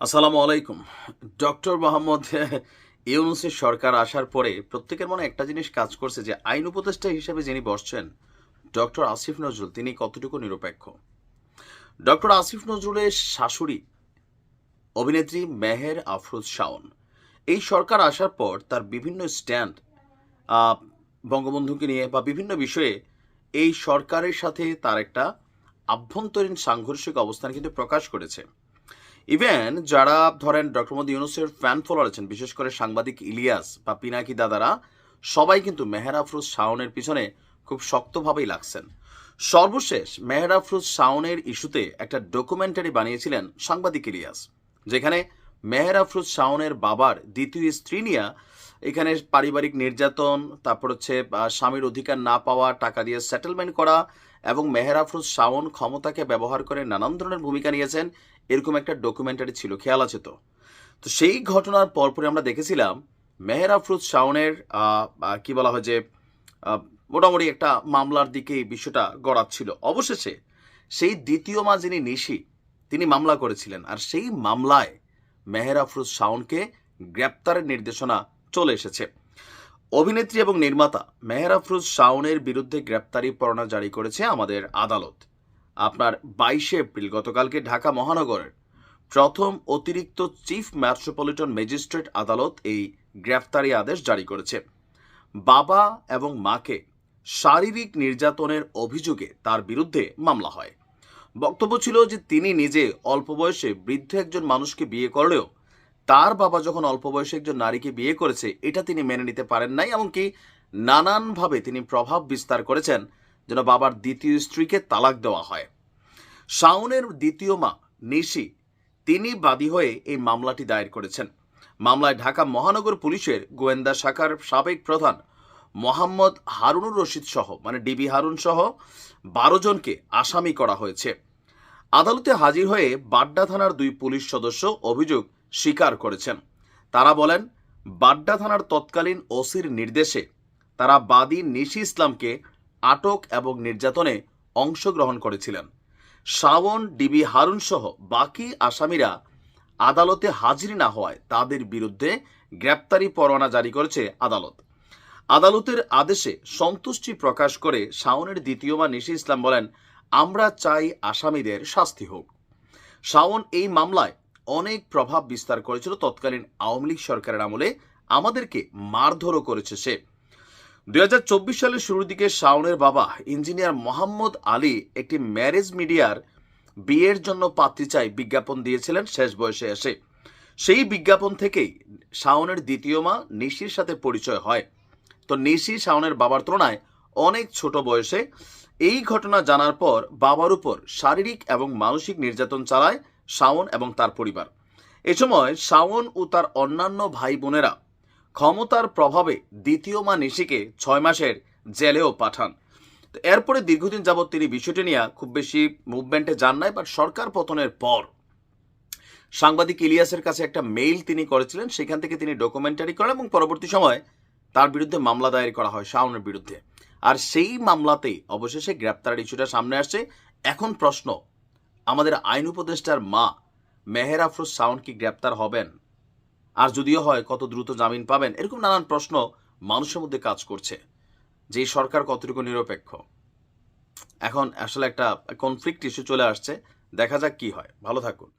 আসসালামু আলাইকুম। ডক্টর মোহাম্মদ ইউনুসের সরকার আসার পরে প্রত্যেকের মনে একটা জিনিস কাজ করছে যে আইন উপদেষ্টা হিসেবে যিনি বসছেন, ডক্টর আসিফ নজরুল, তিনি কতটুকু নিরপেক্ষ? ডক্টর আসিফ নজরুলের শাশুড়ি, অভিনেত্রী মেহের আফরোজ শাওন, এই সরকার আসার পর তার বিভিন্ন স্ট্যান্ড বঙ্গবন্ধুকে নিয়ে বা বিভিন্ন বিষয়ে এই সরকারের সাথে তার একটা আভ্যন্তরীণ সাংঘর্ষিক অবস্থান কিন্তু প্রকাশ করেছে। ইভেন যারা ধরেন ডক্টর মোদী ইউনুসের ফ্যান ফলোয়ার আছেন, বিশেষ করে সাংবাদিক ইলিয়াস বা পিনাকি দাদারা, সবাই কিন্তু মেহের আফরোজ শাওনের পিছনে খুব শক্তভাবেই লাগছেন। সর্বশেষ মেহের আফরোজ শাওনের ইস্যুতে একটা ডকুমেন্টারি বানিয়েছিলেন সাংবাদিক ইলিয়াস, যেখানে মেহের আফরোজ শাওনের বাবার দ্বিতীয় স্ত্রী নিয়া এখানে পারিবারিক নির্যাতন, তারপর হচ্ছে স্বামীর অধিকার না পাওয়া, টাকা দিয়ে সেটেলমেন্ট করা এবং মেহের আফরোজ শাওন ক্ষমতাকে ব্যবহার করে নানান ধরনের ভূমিকা নিয়েছেন। এরকম একটা ডকুমেন্টারি ছিল, খেয়াল আছে তো? তো সেই ঘটনার পরপরে আমরা দেখেছিলাম মেহের আফরোজ শাওনের কি বলা হয় যে মোটামুটি একটা মামলার দিকে এই বিষয়টা গড়াচ্ছিল। অবশেষে সেই দ্বিতীয় মা যিনি নিশি, তিনি মামলা করেছিলেন। আর সেই মামলায় মেহের আফরোজ শাওনকে গ্রেপ্তারের নির্দেশনা চলে এসেছে। অভিনেত্রী এবং নির্মাতা মেহের আফরোজ শাওনের বিরুদ্ধে গ্রেপ্তারি পরোয়ানা জারি করেছে আমাদের আদালত। আপনার বাইশে এপ্রিল গতকালকে ঢাকা মহানগরের প্রথম অতিরিক্ত চিফ মেট্রোপলিটন ম্যাজিস্ট্রেট আদালত এই গ্রেফতারি আদেশ জারি করেছে। বাবা এবং মাকে শারীরিক নির্যাতনের অভিযোগে তার বিরুদ্ধে মামলা হয়। বক্তব্য ছিল যে তিনি নিজে অল্প বয়সে বৃদ্ধ একজন মানুষকে বিয়ে করলেও তার বাবা যখন অল্প বয়সে একজন নারীকে বিয়ে করেছে, এটা তিনি মেনে নিতে পারেন নাই, এমনকি নানানভাবে তিনি প্রভাব বিস্তার করেছেন যেন বাবার দ্বিতীয় স্ত্রীকে তালাক দেওয়া হয়। শাওনের দ্বিতীয় মা নিশি, তিনি বাদী হয়ে এই মামলাটি দায়ের করেছেন। মামলায় ঢাকা মহানগর পুলিশের গোয়েন্দা শাখার সাবেক প্রধান মোহাম্মদ হারুনুর রশিদ সহ মানে ডিবি হারুন সহ, বারো জনকে আসামি করা হয়েছে। আদালতে হাজির হয়ে বাড্ডা থানার দুই পুলিশ সদস্য অভিযোগ স্বীকার করেছেন। তারা বলেন, বাড্ডা থানার তৎকালীন ওসির নির্দেশে তারা বাদী নিশি ইসলামকে আটক এবং নির্যাতনে অংশগ্রহণ করেছিলেন। শাওন, ডিবি হারুন সহ বাকি আসামিরা আদালতে হাজির না হওয়ায় তাদের বিরুদ্ধে গ্রেপ্তারি পরোয়ানা জারি করেছে আদালত। আদালতের আদেশে সন্তুষ্টি প্রকাশ করে শাওনের দ্বিতীয় মা নিশি ইসলাম বলেন আমরা চাই আসামিদের শাস্তি হোক। শাওন এই মামলায় অনেক প্রভাব বিস্তার করেছিল। তৎকালীন আওয়ামী লীগ সরকারের আমলে আমাদেরকে মারধরও করেছে সে। দু হাজার চব্বিশ সালের শুরুর দিকে শাওনের বাবা ইঞ্জিনিয়ার মোহাম্মদ আলী একটি ম্যারেজ মিডিয়ার বিয়ের জন্য পাত্রী চাই বিজ্ঞাপন দিয়েছিলেন শেষ বয়সে এসে। সেই বিজ্ঞাপন থেকেই শাওনের দ্বিতীয় মা নিশির সাথে পরিচয় হয়। তো নিশি শাওনের বাবার তুলনায় অনেক ছোট বয়সে এই ঘটনা জানার পর বাবার উপর শারীরিক এবং মানসিক নির্যাতন চালায় শাওন এবং তার পরিবার। এ সময় শাওন ও তার অন্যান্য ভাই বোনেরা ক্ষমতার প্রভাবে দ্বিতীয় মা নিশিকে ছয় মাসের জেলেও পাঠান। তো এরপরে দীর্ঘদিন যাবৎ তিনি বিষয়টি নিয়ে খুব বেশি মুভমেন্টে যান নাই বাট সরকার পতনের পর সাংবাদিক ইলিয়াসের কাছে একটা মেইল তিনি করেছিলেন, সেখান থেকে তিনি ডকুমেন্টারি করেন এবং পরবর্তী সময় তার বিরুদ্ধে মামলা দায়ের করা হয় শাওনের বিরুদ্ধে। আর সেই মামলাতেই অবশেষে গ্রেপ্তারের ইস্যুটা সামনে আসছে। এখন প্রশ্ন, আমাদের আইন উপদেষ্টার মা মেহের আফরোজ শাওন কি গ্রেপ্তার হবেন? আর যদিও হয়, কত দ্রুত জামিন পাবেন? এরকম নানান প্রশ্ন মানুষের মধ্যে কাজ করছে, যে সরকার কতটুকু নিরপেক্ষ। এখন আসলে একটা কনফ্লিক্ট ইস্যু চলে আসছে, দেখা যাক কি হয়। ভালো থাকুন।